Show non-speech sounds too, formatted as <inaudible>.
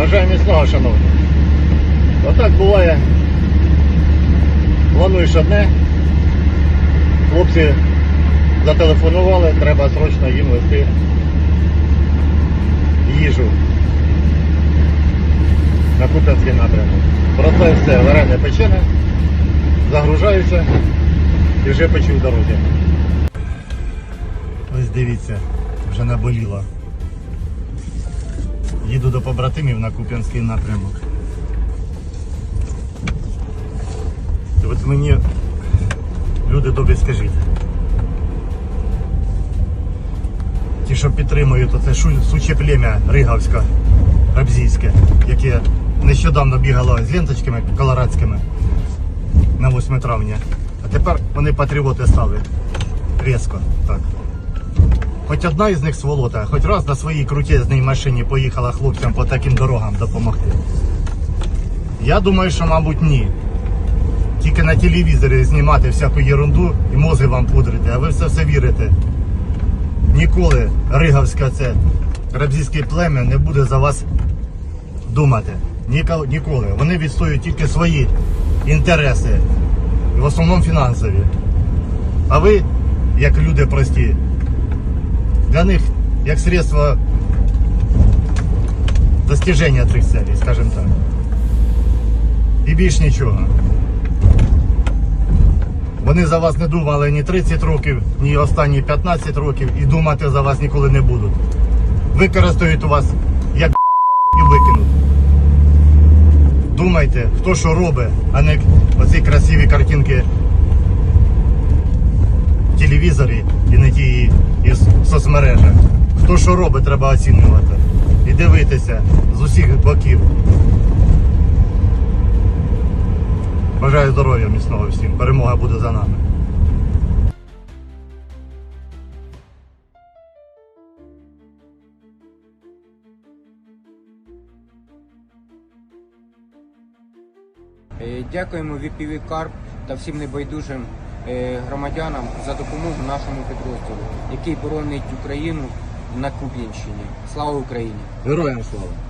Бажаю міцного, шановні. Отак буває. Плануєш одне. Хлопці зателефонували, треба срочно їм вести їжу на Куп'янський напрямок. Це все варене печене, загружаюся і вже печу в дорозі. Ось дивіться, вже наболіло. Їду до побратимів на Куп'янський напрямок. І от мені люди добрі скажіть. Ті, що підтримують шу- суче плем'я Риговське, Рабзійське, яке нещодавно бігало з ленточками колорадськими на 8 травня. А тепер вони патріоти стали. Різко так. Хоч одна із них сволота, хоч раз на своїй крутезній машині поїхала хлопцям по таким дорогам допомогти. Я думаю, що, мабуть, ні. Тільки на телевізорі знімати всяку ерунду і мозги вам пудрити, а ви все все вірите. Ніколи Риговське це рабзійське плем'я не буде за вас думати. Ніко- Ніколи. Вони відстоюють тільки свої інтереси, в основному фінансові. А ви, як люди прості, для них як средство достиження цих целей, скажімо так. І більш нічого. Вони за вас не думали ні 30 років, ні останні 15 років і думати за вас ніколи не будуть. Використають у вас як <laughs> і викинуть. Думайте, хто що робить, а не оці красиві картинки в телевізорі і не ті із соцмережах. Хто що робить, треба оцінювати. І дивитися з усіх боків. Бажаю здоров'я міцного всім. Перемога буде за нами. Е, Дякуємо VPV Карп та всім небайдужим громадянам за допомогу нашому підрозділу, який боронить Україну на Кубінщині. Слава Україні! Героям слава!